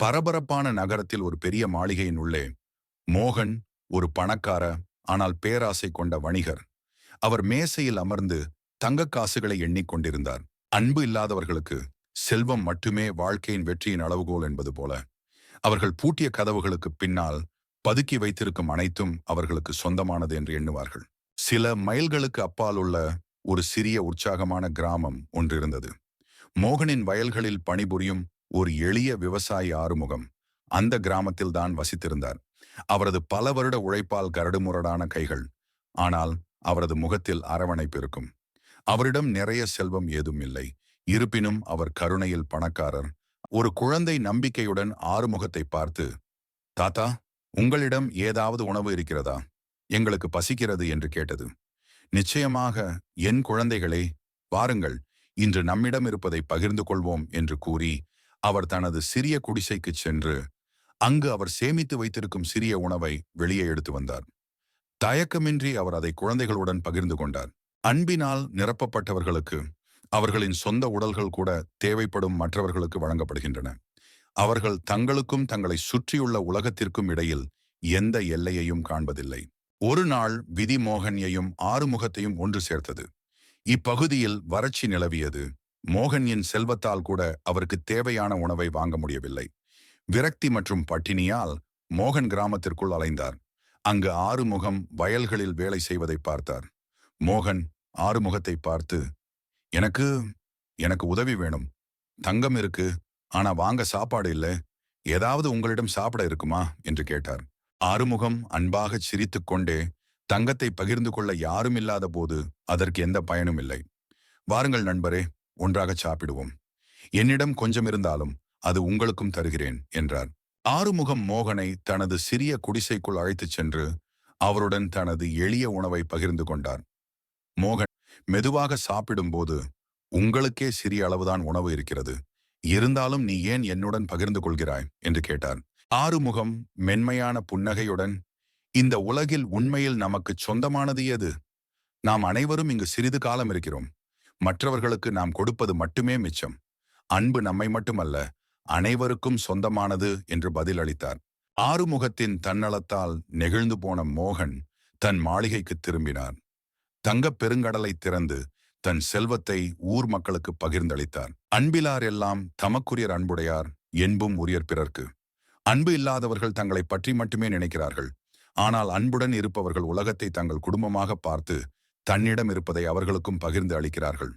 பரபரப்பான நகரத்தில் ஒரு பெரிய மாளிகையின் உள்ளே மோகன் ஒரு பணக்கார ஆனால் பேராசை கொண்ட வணிகர். அவர் மேசையில் அமர்ந்து தங்கக் காசுகளை எண்ணிக்கொண்டிருந்தார் அன்பு இல்லாதவர்களுக்கு செல்வம் மட்டுமே வாழ்க்கையின் வெற்றியின் அளவுகோல் என்பது போல. அவர்கள் பூட்டிய கதவுகளுக்கு பின்னால் பதுக்கி வைத்திருக்கும் அனைத்தும் அவர்களுக்கு சொந்தமானது என்று எண்ணுவார்கள். சில மைல்களுக்கு அப்பால் உள்ள ஒரு சிறிய உற்சாகமான கிராமம் ஒன்றிருந்தது. மோகனின் வயல்களில் பணிபுரியும் ஒரு எளிய விவசாயி ஆறுமுகம் அந்த கிராமத்தில் தான் வசித்திருந்தார். அவரது பல வருட உழைப்பால் கரடுமுரடான கைகள் ஆனால் அவரது முகத்தில் அரவணைப்பு இருக்கும். அவரிடம் நிறைய செல்வம் ஏதும் இல்லை. இருப்பினும் அவர் கருணையில் பணக்காரர். ஒரு குழந்தை நம்பிக்கையுடன் ஆறுமுகத்தை பார்த்து தாத்தா உங்களிடம் ஏதாவது உணவு இருக்கிறதா? எங்களுக்கு பசிக்கிறது என்று கேட்டது. நிச்சயமாக என் குழந்தைகளே வாருங்கள். இன்று நம்மிடம் இருப்பதை பகிர்ந்து கொள்வோம் என்று கூறி அவர் தனது சிறிய குடிசைக்குச் சென்று அங்கு அவர் சேமித்து வைத்திருக்கும் சிறிய உணவை வெளியே எடுத்து வந்தார். தயக்கமின்றி அவர் அதை குழந்தைகளுடன் பகிர்ந்து கொண்டார். அன்பினால் நிரப்பப்பட்டவர்களுக்கு அவர்களின் சொந்த உடல்கள் கூட தேவைப்படும் மற்றவர்களுக்கு வழங்கப்படுகின்றன. அவர்கள் தங்களுக்கும் தங்களை சுற்றியுள்ள உலகத்திற்கும் இடையில் எந்த எல்லையையும் காண்பதில்லை. ஒரு நாள் விதி மோகன்யையும் ஆறுமுகத்தையும் ஒன்று சேர்த்தது. இப்பகுதியில் வறட்சி நிலவியது. மோகன்யின் செல்வத்தால் கூட அவருக்கு தேவையான உணவை வாங்க முடியவில்லை. விரக்தி மற்றும் பட்டினியால் மோகன் கிராமத்திற்குள் அலைந்தார். அங்கு ஆறுமுகம் வயல்களில் வேலை செய்வதை பார்த்தார். மோகன் ஆறுமுகத்தை பார்த்து எனக்கு எனக்கு உதவி வேணும். தங்கம் இருக்கு. ஆனா வாங்க சாப்பாடு இல்ல. ஏதாவது உங்களிடம் சாப்பிட இருக்குமா? என்று கேட்டார். ஆறுமுகம் அன்பாகச் சிரித்துக் கொண்டே தங்கத்தை பகிர்ந்து கொள்ள யாரும் இல்லாத போது அதற்கு எந்த பயனும் இல்லை. வாருங்கள் நண்பரே. ஒன்றாக சாப்பிடுவோம். என்னிடம் கொஞ்சம் இருந்தாலும் அது உங்களுக்கும் தருகிறேன் என்றார். ஆறுமுகம் மோகனை தனது சிறிய குடிசைக்குள் அழைத்துச் சென்று அவருடன் தனது எளிய உணவை பகிர்ந்து கொண்டார். மோகன் மெதுவாக சாப்பிடும்போது உங்களுக்கே சிறிய அளவுதான் உணவு இருக்கிறது. இருந்தாலும் நீ ஏன் என்னுடன் பகிர்ந்து கொள்கிறாய்? என்று கேட்டார். ஆறுமுகம் மென்மையான புன்னகையுடன் இந்த உலகில் உண்மையில் நமக்கு சொந்தமானது எது நாம் அனைவரும் இங்கு சிறிது காலம் இருக்கிறோம். மற்றவர்களுக்கு நாம் கொடுப்பது மட்டுமே மிச்சம். அன்பு நம்மை மட்டுமல்ல அனைவருக்கும் சொந்தமானது என்று பதில் அளித்தார் ஆறுமுகத்தின் தன்னலத்தால் நெகிழ்ந்து போன மோகன் தன் மாளிகைக்கு திரும்பினார். தங்கப் பெருங்கடலை திறந்து தன் செல்வத்தை ஊர் மக்களுக்கு பகிர்ந்தளித்தார். அன்பிலார் எல்லாம் தமக்குரியர் அன்புடையார் என்பும் உரியர் பிறர்க்கு. அன்பு இல்லாதவர்கள் தங்களை பற்றி மட்டுமே நினைக்கிறார்கள். ஆனால் அன்புடன் இருப்பவர்கள் உலகத்தை தங்கள் குடும்பமாக பார்த்து தன்னிடம் இருப்பதை அவர்களுக்கும் பகிர்ந்து அளிக்கிறார்கள்.